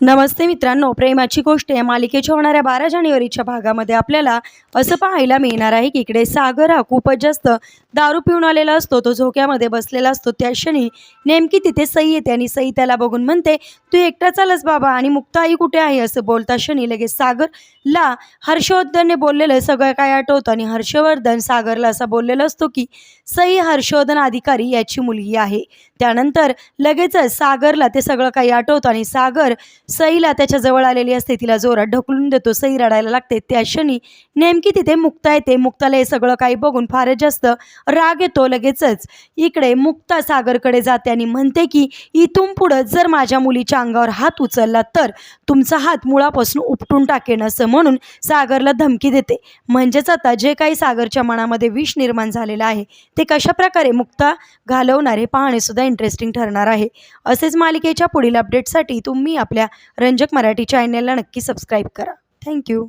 नमस्ते मित्रांनो प्रेमाची गोष्ट या मालिकेच्या होणाऱ्या बारा जानेवारीच्या भागामध्ये आपल्याला असं पाहायला मिळणार आहे की इकडे सागर हा खूपच जास्त दारू पिऊन आलेला असतो तो झोक्यामध्ये बसलेला असतो. त्या क्षणी नेमकी तिथे सई येते आणि सई त्याला बघून म्हणते तू एकटा चालस बाबा आणि मुक्ताई आई कुठे आहे? असं बोलता क्षणी लगेच सागरला हर्षवर्धनने बोललेलं सगळं काय आठवतं? आणि हर्षवर्धन सागरला असा बोललेला असतो की सई हर्षवर्धन अधिकारी याची मुलगी आहे. त्यानंतर लगेचच सागरला ते सगळं काही आठवतं आणि सागर सईला त्याच्याजवळ आलेली असते तिला जोरात ढकलून देतो सई रडायला लागते. त्या क्षणी नेमकी तिथे मुक्ता येते. मुक्ताला हे सगळं काही बघून फारच जास्त राग येतो लगेचच. इकडे मुक्ता सागरकडे जाते आणि म्हणते की इथून पुढं जर माझ्या मुलीच्या अंगावर हात उचलला तर तुमचा हात मुळापासून उपटून टाकेन असं म्हणून सागरला धमकी देते. म्हणजेच आता जे काही सागरच्या मनामध्ये विष निर्माण झालेलं आहे ते कशा प्रकारे मुक्ता घालवणारे पाहणेसुद्धा पाहणे सुद्धा इंटरेस्टिंग ठरणार आहे. असेच मालिकेच्या पुढील अपडेटसाठी तुम्ही आपल्या रंजक मराठी चॅनलला नक्की सबस्क्राईब करा. थँक्यू